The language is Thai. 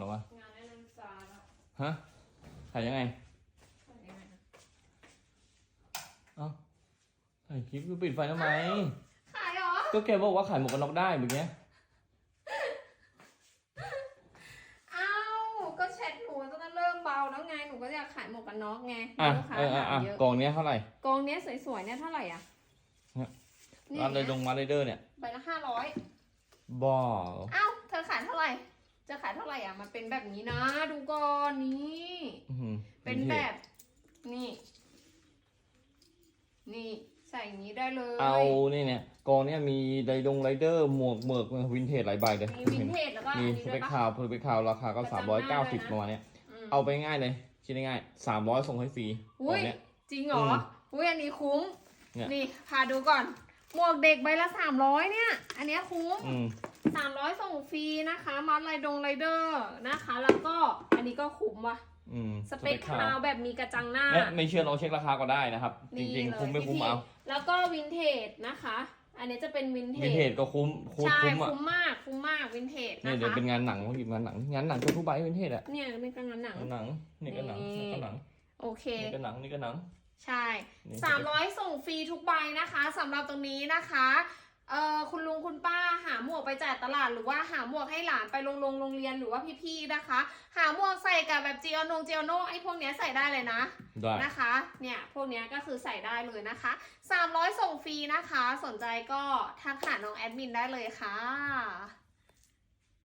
ออกมางานแนะนำซาแล้วฮะถ่ายยังไงทำยังไงนะเอ้าถ่ายคลิปก็ปิดไฟทำไม ขายเหรอ ก็แกบอกว่าขายหมวกกันน็อกได้แบบเนี้ยเอ้า ก็แชทหนูจะเริ่มเบาแล้วไง หนูก็อยากขายหมวกกันน็อกไงอะลูกค้าเอออะถาอะมเยอะกองเนี้ยเท่าไหร่กองเนี้ยสวยๆเนี่ยเท่าไหร่อะเนี่ยนี่ร้านเลยดงมาเลเดอร์เนี่ย ใบละห้าร้อยบ้าเอ้าเธอขายเท่าไหร่ จะขายเท่าไหร่อะ มันเป็นแบบนี้นะ ดูก่อนนี่อื้อหือเป็นแบบ นี่ นี่ใส่อย่างนี้ได้เลย เอานี่เนี่ยกองเนี้ยมีไดดงไรเดอร์หมวกเหมือกวินเทจหลายใบเลยมีวินเทจแล้วก็อันมีนี้สด้เปวยคปะ คาวสเปคคาวราคาก็ประสามจำร้อยหน้าเก้าด้สิวบยนะประมาณเนี้ยมเอาไปง่ายเลยคิดง่ายสามร้อยส่งให้ฟรีกอุ้อยงเนี้ย จริงเหรอ อืมอุ้ยอันนี้คุ้ม เนี่ย นี่พาดูก่อน หมวกเด็กใบละสามร้อยเนี่ย อันเนี้ยคุ้ม อืม สามร้อยส่งฟรีนะคะมาลายดงไรเดอร์นะคะ แล้วก็อันนี้ก็คุ้มว่ะ อืมสเปคคาวแบบมีกระจังหน้า และไม่เชื่อลองเช็คราคาก็ได้นะครับจนี่ริงเลยๆคุ้มไม่คุ้มพี่ๆเอาแล้วก็วินเทจนะคะ อันนี้จะเป็นวินเทวินจเทจก็คุ้มคุ้มใช่คุ้มอะคุ้มมากคุ้มมากวินเทจเนี่ยนะเดี๋ยวคะเป็นงานหนังเขาหยิบงานหนังงานหนังทั่วๆไปวินเทจอะเนี่ยเป็นกางหนังหนังนี่ก็หนังนี่นี่ก็หนังโอเค นี่ก็หนังนี่ก็หนัง ใช่ นี่สามร้อยส่งฟรีทุกใบนะคะสำหรับตรงนี้นะคะ เอ่อคุณลุงคุณป้าหาหมวกไปจ่ายตลาดหรือว่าหาหมวกให้หลานไปโรงโรงโรงเรียนหรือว่าพี่ๆนะคะ หาหมวกใส่กับแบบจีออนงจีอโนไอ้พวกเนี้ยใส่ได้เลยนะได้นะคะเนี่ยพวกเนี้ยก็คือใส่ได้เลยนะคะ 300 ส่งฟรีนะคะ สนใจก็ทักหาน้องแอดมินได้เลยค่ะ